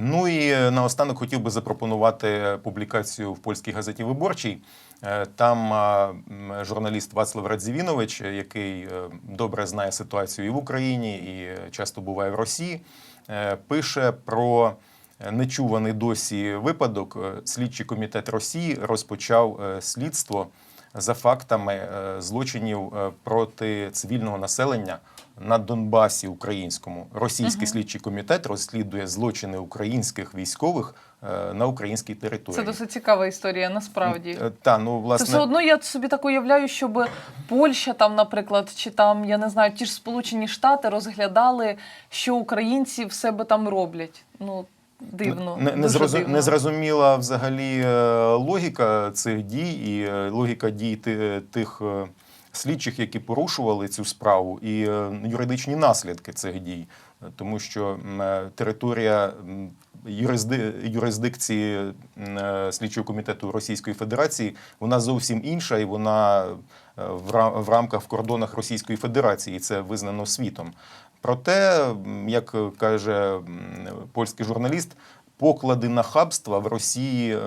Ну і е, наостанок хотів би запропонувати публікацію в польській газеті Виборчій. Е, Там журналіст Вацлав Радзівінович, е, який добре знає ситуацію і в Україні, і часто буває в Росії, пише про нечуваний досі випадок. Слідчий комітет Росії розпочав слідство за фактами злочинів проти цивільного населення на Донбасі українському. Російський слідчий комітет розслідує злочини українських військових е, на українській території. Це досить цікава історія, насправді. Е, Та ну Це власне все одно я собі так уявляю, щоб Польща там, наприклад, чи там, я не знаю, ті ж Сполучені Штати розглядали, що українці в себе там роблять. Ну, дивно. Не, не, зрозу- дивно. не зрозуміла взагалі е, логіка цих дій і логіка дій ти- тих слідчих, які порушували цю справу, і е, юридичні наслідки цих дій. Тому що е, територія юрисди, юрисдикції е, слідчого комітету Російської Федерації вона зовсім інша, і вона в рамках в кордонах Російської Федерації, і це визнано світом. Проте, як каже польський журналіст, поклади нахабства в Росії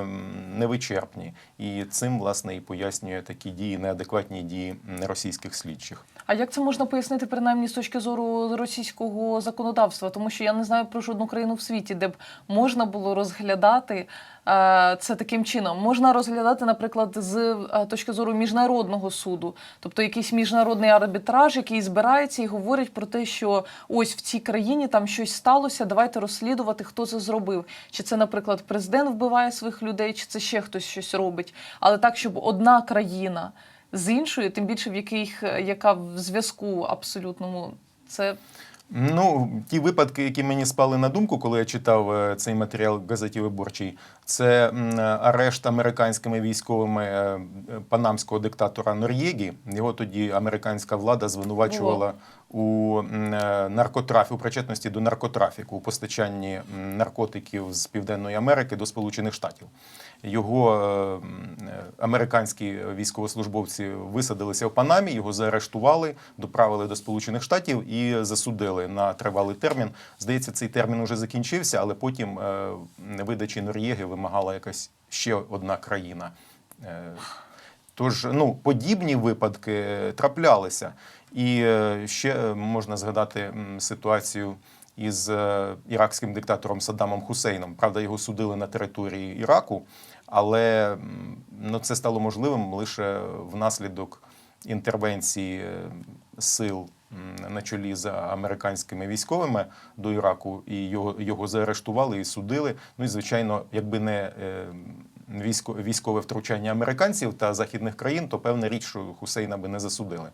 невичерпні, і цим власне і пояснює такі дії, неадекватні дії російських слідчих. А як це можна пояснити принаймні з точки зору російського законодавства? Тому що я не знаю про жодну країну в світі, де б можна було розглядати е, це таким чином. Можна розглядати, наприклад, з е, точки зору міжнародного суду, тобто якийсь міжнародний арбітраж, який збирається і говорить про те, що ось в цій країні там щось сталося. Давайте розслідувати, хто це зробив. Чи це, наприклад, президент вбиває своїх людей, чи це ще хтось щось робить. Але так, щоб одна країна з іншою, тим більше в яких яка в зв'язку абсолютному, це Ну, ті випадки, які мені спали на думку, коли я читав е, цей матеріал в газеті Виборчій, це арешт американськими військовими е, е, панамського диктатора Нор'єгі. Його тоді американська влада звинувачувала у е, наркотрафі, у причетності до наркотрафіку, у постачанні наркотиків з Південної Америки до Сполучених Штатів. Його е, американські військовослужбовці висадилися в Панамі, його заарештували, доправили до Сполучених Штатів і засудили на тривалий термін. Здається, цей термін уже закінчився, але потім е, видачі Нор'єги вимагала якась ще одна країна. Е, Тож ну, подібні випадки траплялися. І ще можна згадати ситуацію із іракським диктатором Саддамом Хусейном. Правда, його судили на території Іраку, але ну, це стало можливим лише внаслідок інтервенції е, сил на чолі з американськими військовими до Іраку, і його, його заарештували і судили. Ну і звичайно, якби не е, військо, військове втручання американців та західних країн, то певна річ, що Хусейна би не засудили.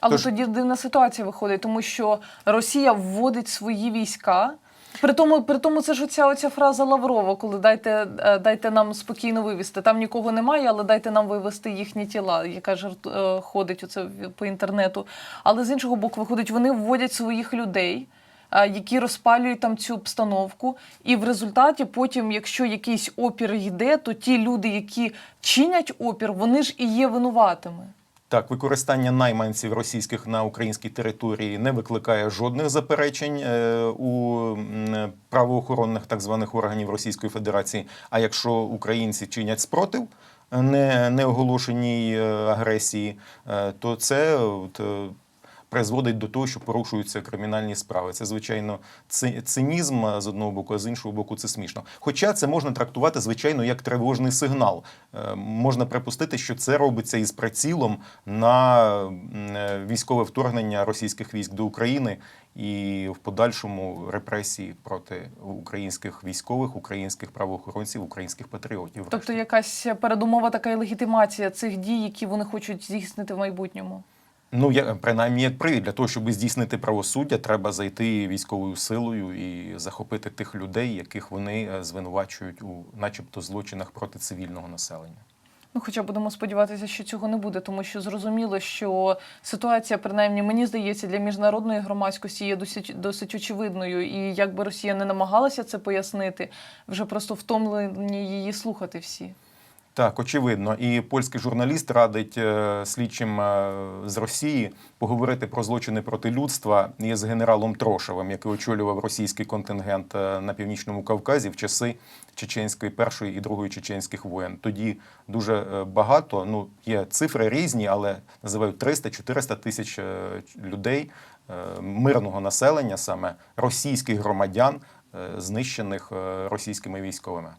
але Тож- тоді дивна ситуація виходить, тому що Росія вводить свої війська. При тому, при тому це ж оця, оця фраза Лаврова, коли дайте, е, дайте нам спокійно вивезти. Там нікого немає, але дайте нам вивезти їхні тіла, яка жарт е, ходить оце по інтернету. Але з іншого боку, виходить, вони вводять своїх людей. е, Які розпалюють там цю обстановку, і в результаті, потім, якщо якийсь опір йде, то ті люди, які чинять опір, вони ж і є винуватими. Так, використання найманців російських на українській території не викликає жодних заперечень е, у правоохоронних так званих органів Російської Федерації. А якщо українці чинять спротив е, не, неоголошеній е, агресії, то це от, призводить до того, що порушуються кримінальні справи. Це звичайно ци- цинізм е, з одного боку, а з іншого боку, це смішно. Хоча це можна трактувати звичайно як тривожний сигнал. Е, Можна припустити, що це робиться із прицілом на е, військове вторгнення російських військ до України і в подальшому репресії проти українських військових, українських правоохоронців, українських патріотів. Тобто якась передумова така і легітимація цих дій, які вони хочуть здійснити в майбутньому. Ну, я принаймні як привід для того, щоб здійснити правосуддя, треба зайти військовою силою і захопити тих людей, яких вони е, звинувачують у, начебто, злочинах проти цивільного населення. Ну, хоча будемо сподіватися, що цього не буде, тому що зрозуміло, що ситуація, принаймні, мені здається, для міжнародної громадськості є досить, досить очевидною. І як би Росія не намагалася це пояснити, вже просто втомлені її слухати всі. Так, очевидно. І польський журналіст радить е, слідчим е, з Росії поговорити про злочини проти людства із генералом Трошевим, який очолював російський контингент е, на північному Кавказі в часи чеченської першої і другої чеченських воєн. Тоді дуже багато. Ну є цифри різні, але називають 300-400 тисяч людей мирного населення, саме російських громадян, знищених російськими військовими.